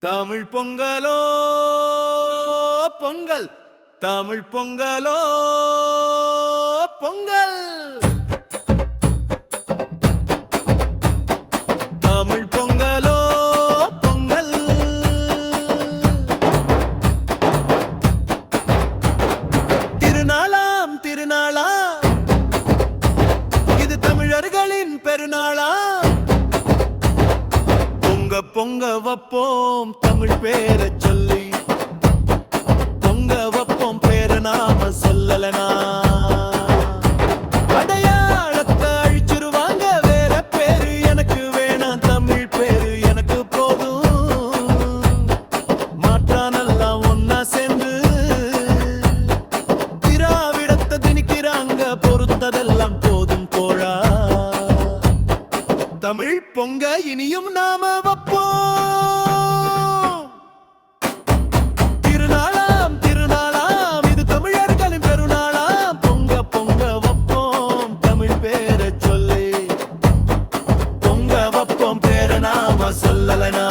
தமிழ் பொங்கலோ பொங்கல். தமிழ் பொங்கலோ பொங்கல். தமிழ் பொங்கலோ பொங்கல். திருநாளாம் திருநாளா இது தமிழர்களின் பெருநாளாம். பொங்க பொங்க வப்போம் தமிழ் பேரை சொல்லி. பொங்க வைப்போம் பேரை நாம சொல்லலனா. அடையாளத்தை அழிச்சிருவாங்க வேற பேரு எனக்கு வேணாம் தமிழ் பேரு எனக்கு போதும். மாற்றானெல்லாம் ஒன்னா சேர்ந்து. திராவிடத்தை திணிக்கிறாங்க பொறுத்ததெல்லாம் போதும் தோழா தமிழ் பொங்க இனியும் நாம வப்ப சொல்லி பொங்க வப்போம் பேர நாம சொல்லலைனா.